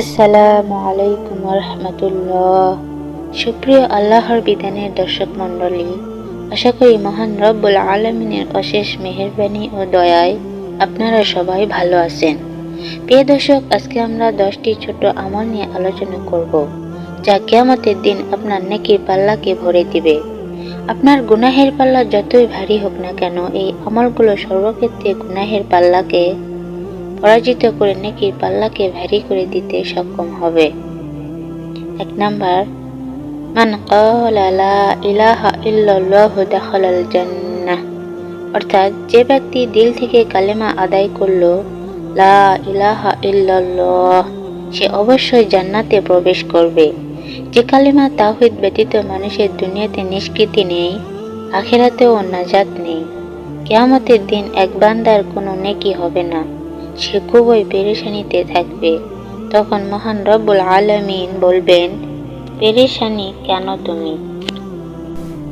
আসসালামু আলাইকুম রহমতুল্লাহ। সুপ্রিয় আল্লাহর বিধানের দর্শক মণ্ডলী, আশা করি মহান রব্বুল আলমিনের অশেষ মেহেরবানি ও দয়ায় আপনারা সবাই ভালো আছেন। প্রিয় দর্শক, আজকে আমরা দশটি ছোট আমল নিয়ে আলোচনা করব, যা কেয়ামতের দিন আপনার নেকির পাল্লাকে ভরে দিবে। আপনার গুনাহের পাল্লা যতই ভারী হোক না কেন, এই আমলগুলো সর্বক্ষেত্রে গুনাহের পাল্লাকে পরাজিত করে নেকির পাল্লাকে ভারী করে দিতে সক্ষম হবে? এক নাম্বার, মান লা ইলাহা অর্থাৎ যে ব্যক্তি দিল থেকে কালেমা আদায় করল, লা ইলাহা ইল্লাল্লাহ, সে অবশ্যই জান্নাতে প্রবেশ করবে। যে কালেমা তাহিদ ব্যতীত মানুষের দুনিয়াতে নিষ্কৃতি নেই, আখেরাতেও নাজাত নেই। কেয়ামতের দিন এক বান্দার কোনো নেকি হবে না। সে খুবই পেরেশানিতে থাকবে। তখন মহান রব্বুল আলমিন বলবেন, পেরেশানি কেন তুমি?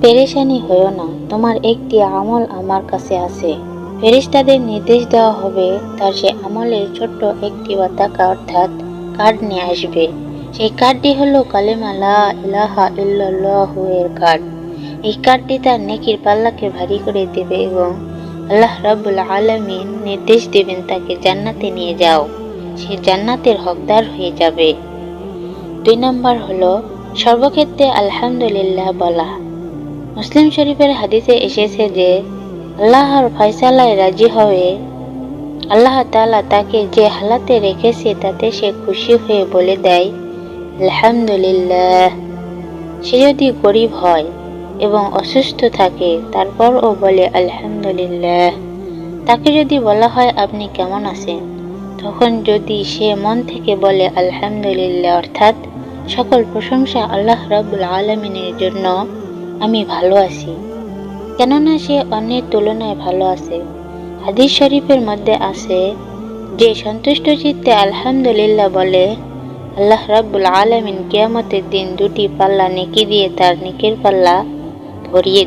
পেরেশানি হয়েও না, তোমার একটি আমল আমার কাছে আছে। ফেরিস্তাদের নির্দেশ দেওয়া হবে, তার সে আমলের ছোট্ট একটি পতাকা অর্থাৎ কার্ড নিয়ে আসবে। সেই কার্ডটি হলো কালেমা ইলাহা ইল্লাল্লাহু এর কার্ড এই কার্ডটি তার নেকির পাল্লাকে ভারী করে দেবে এবং আল্লাহ রাব্বুল আলামিন নির্দেশ দেবেন তাকে জান্নাতে নিয়ে যাও। সে জান্নাতের হকদার হয়ে যাবে। দুই নম্বর হলো, সর্বক্ষেত্রে আলহামদুলিল্লাহ বলা। মুসলিম শরীফের হাদিসে এসেছে যে, আল্লাহর ফয়সালায় রাজি হয়ে আল্লাহ তাআলা তাকে যে হালাতে রেখেছে তাতে সে খুশি হয়ে বলে দেয়, আলহামদুলিল্লাহ। সে যদি গরিব হয় এবং অসুস্থ থাকে, তারপর ও বলে, আলহামদুলিল্লাহ। তাকে যদি বলা হয়, আপনি কেমন আছেন? তখন যদি সে মন থেকে বলে, আলহামদুলিল্লাহ, অর্থাৎ, সকল প্রশংসা আল্লাহ রাবুল আলমিনের জন্য আমি ভালো আছি। কেননা সে অন্যের তুলনায় ভালো আছে। হাদিস শরীফের মধ্যে আছে, যে সন্তুষ্ট চিত্তে আলহামদুলিল্লাহ বলে, আল্লাহ রাব্বুল আলমিন কেয়ামতের দিন দুটি পাল্লা নেকি দিয়ে তার নেকির পাল্লা ভরিয়ে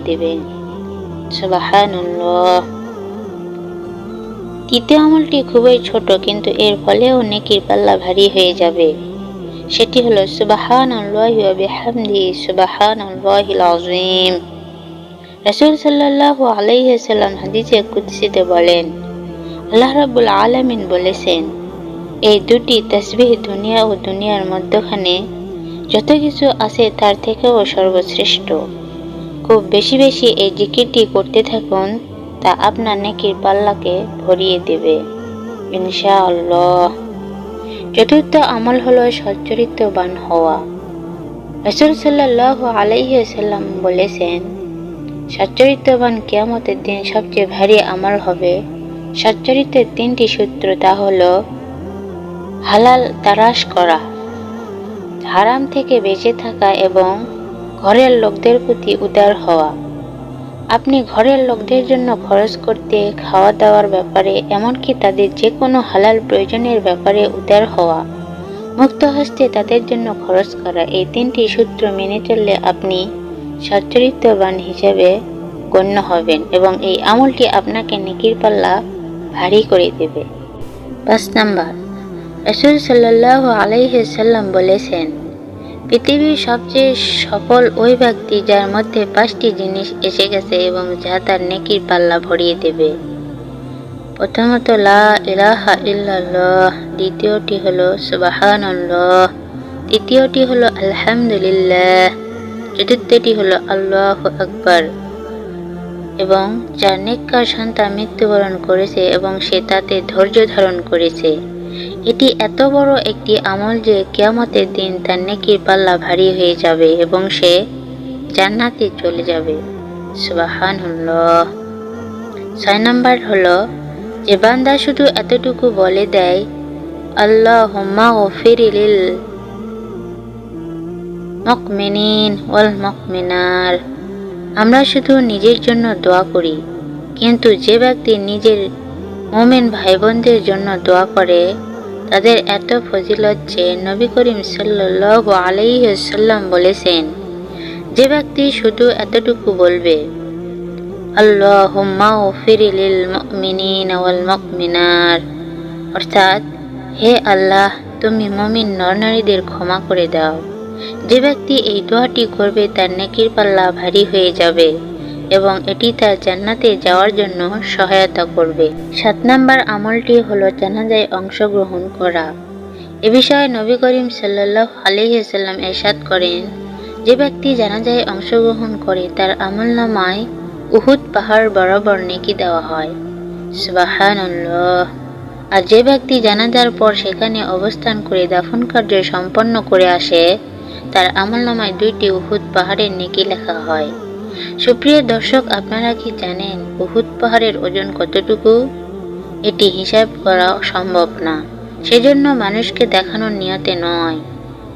সুবাহানুল্লাহ। তৃতীয় আমলটি খুবই ছোট, কিন্তু এর ফলেও নেকির পাল্লা ভারী হয়ে যাবে। সেটি হলো সুবাহান আজিম রসুল সাল্লাহ আলাইসাল্লাম হাদিসে কুৎসিতে বলেন, আল্লাহ রাবুল আলমিন বলেছেন, এই দুটি তসবিহ দুনিয়া ও দুনিয়ার মধ্যখানে যত কিছু আছে তার থেকেও সর্বশ্রেষ্ঠ। খুব বেশি বেশি এই জিকিরটি করতে থাকুন, তা আপনার নেকির পাল্লাকে ভরিয়ে দেবে। ইনশাআল্লাহ। চতুর্থ আমল হলো সচ্চরিত্রবান হওয়া। রসুল সাল্লাহ আলাইসাল্লাম বলেছেন, সচ্চরিত্রবান কেয়ামতের দিন সবচেয়ে ভারী আমল হবে। সচ্চরিত্রের তিনটি সূত্র তা হলো, হালাল তারাশ করা, হারাম থেকে বেঁচে থাকা এবং ঘরের লোকদের প্রতি উদার হওয়া। আপনি ঘরের লোকদের জন্য খরচ করতে খাওয়া দাওয়ার ব্যাপারে, এমনকি তাদের যে কোনো হালাল প্রয়োজনের ব্যাপারে উদার হওয়া। মুক্ত হস্তে তাদের জন্য খরচ করা এই তিনটি সূত্র মেনে চললে আপনি সচ্চরিত্রবান হিসেবে গণ্য হবেন এবং এই আমলটি আপনাকে নেকির পাল্লা ভারী করে দেবে। পাঁচ নাম্বার, রসুল সাল্লাহ আলাইসাল্লাম বলেছেন পৃথিবীর সবচেয়ে সফল ওই ব্যক্তি যার মধ্যে পাঁচটি জিনিস এসে গেছে এবং যা তার নেকির পাল্লা ভরিয়ে দেবে। প্রথমত, লা ইলাহা ইল্লাল্লাহ। দ্বিতীয়টি হলো, সুবাহানল্লাহ। তৃতীয়টি হলো, আলহামদুলিল্লাহ। চতুর্থটি হলো, আল্লাহ আকবর। এবং যার নেককার সন্তান মৃত্যুবরণ করেছে এবং সে তাতে ধৈর্য ধারণ করেছে। এটি এত বড় একটি আমল যে কেয়ামতের দিন তার নেকির পাল্লা ভারী হয়ে যাবে এবং সে জান্নাতে চলে যাবে। সুবাহান ছয় নম্বর হলো, যে বান্দা শুধু এতটুকু বলে দেয় আল্লাহ হোম্মা ও ফিরিলিল মকমিনিন ওয়াল মকমিনার আমরা শুধু নিজের জন্য দোয়া করি, কিন্তু যে ব্যক্তি নিজের মোমেন ভাই বোনদের জন্য দোয়া করে তাদের এত ফজিলত যে নবী করিম সাল্লাহ আলাইসাল্লাম বলেছেন, যে ব্যক্তি শুধু এতটুকু বলবে আল্লাহ হুম্মা ও ফিরিলিল মিনিন ওয়াল মকমিনার অর্থাৎ, হে আল্লাহ, তুমি মমিন নরনারীদের ক্ষমা করে দাও। যে ব্যক্তি এই দোয়াটি করবে তার নেকির পাল্লা ভারী হয়ে যাবে। এবং এটি তার জান্নাতে যাওয়ার জন্য সহায়তা করবে। সাত নাম্বার আমলটি হলো জানাজায় অংশগ্রহণ করা। এ বিষয়ে নবী করিম সাল্লাহ আলহিসাল্লাম এরশাদ করেন, যে ব্যক্তি জানাজায় অংশগ্রহণ করে, তার আমল নামায় উহুদ পাহাড় বরাবর নেকি দেওয়া হয়। সুবাহানুল্লাহ। আর যে ব্যক্তি জানাজার পর সেখানে অবস্থান করে দাফন কার্য সম্পন্ন করে আসে, তার আমল নামায় দুইটি উহুদ পাহাড়ের নেকি লেখা হয়। সুপ্রিয় দর্শক, আপনারা কি জানেন উহুদ পাহাড়ের ওজন কতটুকু? এটি হিসাব করা সম্ভব না। সেজন্য মানুষকে দেখানোর নিয়তে নয়,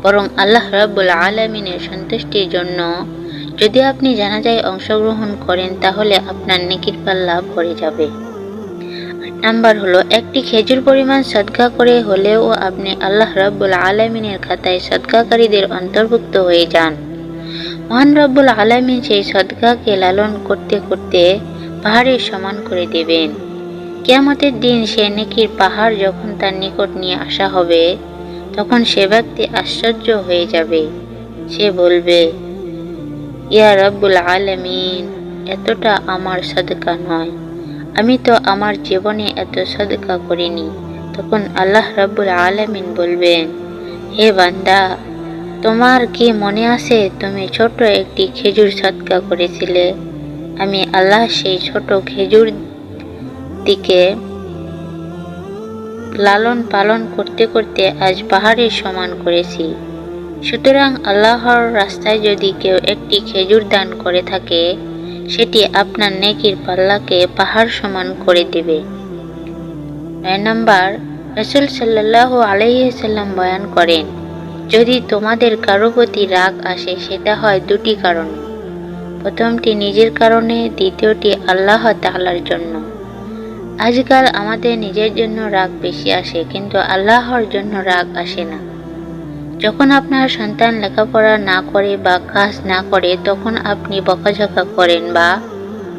বরং আল্লাহ রাব্বুল আলমিনের সন্তুষ্টির জন্য। যদি আপনি জানাজায় অংশগ্রহণ করেন, তাহলে আপনার নেকির পাল্লা ভরে যাবে। নাম্বার হলো, একটি খেজুর পরিমাণ সদকা করে হলেও আপনি আল্লাহ রাব্বুল আলমিনের খাতায় সদকাকারীদের অন্তর্ভুক্ত হয়ে যান। মহান রব্বুল আলমিন সেই সদকাকে লালন করতে করতে পাহাড়ের সমান করে দেবেন। কেয়ামতের দিন সে নেকির পাহাড় যখন তার নিকট নিয়ে আসা হবে, তখন সে ব্যক্তি আশ্চর্য হয়ে যাবে। সে বলবে, ইয়া রব্বুল আলমিন, এতটা আমার সদকা নয়। আমি তো আমার জীবনে এত সদকা করিনি। তখন আল্লাহ রব্বুল আলমিন বলবেন, হে বান্দা তোমার কি মনে আছে তুমি ছোট একটি খেজুর সৎকা করেছিলে? আমি আল্লাহ সেই ছোট খেজুর দিকে লালন পালন করতে করতে আজ পাহাড়ের সমান করেছি। সুতরাং আল্লাহর রাস্তায় যদি কেউ একটি খেজুর দান করে থাকে, সেটি আপনার নেকির পাল্লাকে পাহাড় সমান করে দেবে। নয় নম্বর, রসুল সাল্লাহ আলহিসাল্লাম বয়ান করেন যদি তোমাদের কারও প্রতি রাগ আসে, সেটা হয় দুটি কারণে। প্রথমটি নিজের কারণে, দ্বিতীয়টি আল্লাহ তালার জন্য। আজকাল আমাদের নিজের জন্য রাগ বেশি আসে, কিন্তু আল্লাহর জন্য রাগ আসে না। যখন আপনার সন্তান লেখাপড়া না করে বা কাজ না করে, তখন আপনি বকাঝকা করেন বা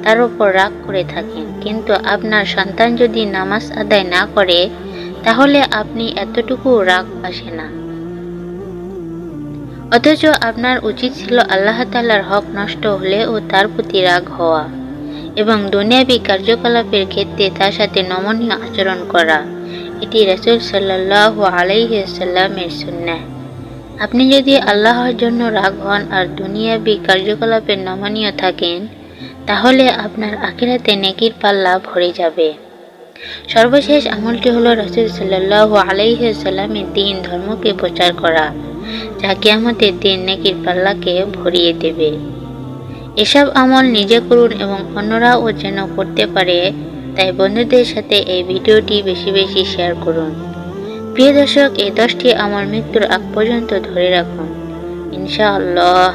তার উপর রাগ করে থাকেন। কিন্তু আপনার সন্তান যদি নামাজ আদায় না করে, তাহলে আপনি এতটুকু রাগ আসে না। অথচ আপনার উচিত ছিল আল্লাহ তাল্লার হক নষ্ট হলে ও তার প্রতি রাগ হওয়া এবং দুনিয়াবি কার্যকলাপের ক্ষেত্রে তার সাথে নমনীয় আচরণ করা। এটি রসুল সাল্লাহ আলাইসাল্লামের সুন্না আপনি যদি আল্লাহর জন্য রাগ হন আর দুনিয়াবি কার্যকলাপে নমনীয় থাকেন, তাহলে আপনার আখিরাতে নেকির পাল্লা ভরে যাবে। সর্বশেষ আমলটি হলো রসুল সাল্লাহ আলাইসাল্লামের দিন ধর্মকে প্রচার করা। যা কেয়ামতের দিন নেকির পাল্লাকে ভরিয়ে দেবে। এসব আমল নিজে করুন এবং অন্যরাও যেন করতে পারে, তাই বন্ধুদের সাথে এই ভিডিওটি বেশি বেশি শেয়ার করুন। প্রিয় দর্শক, এই দশটি আমার মৃত্যুর আগ পর্যন্ত ধরে রাখুন। ইনশাআল্লাহ,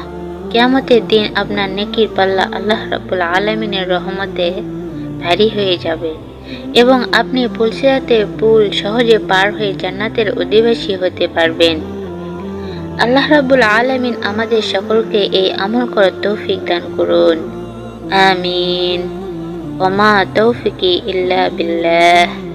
কেয়ামতের দিন আপনার নেকির পাল্লা আল্লাহ রাবুল আলমিনের রহমতে ভারী হয়ে যাবে এবং আপনি পুলসিরাতে পুল সহজে পার হয়ে জান্নাতের অধিবাসী হতে পারবেন। আল্লাহ রাবুল আলমিন আমাদের সকলকে এই আমল করার তৌফিক দান করুন। আমিন। ওমা তৌফিকি ইল্লা বিল্লাহ।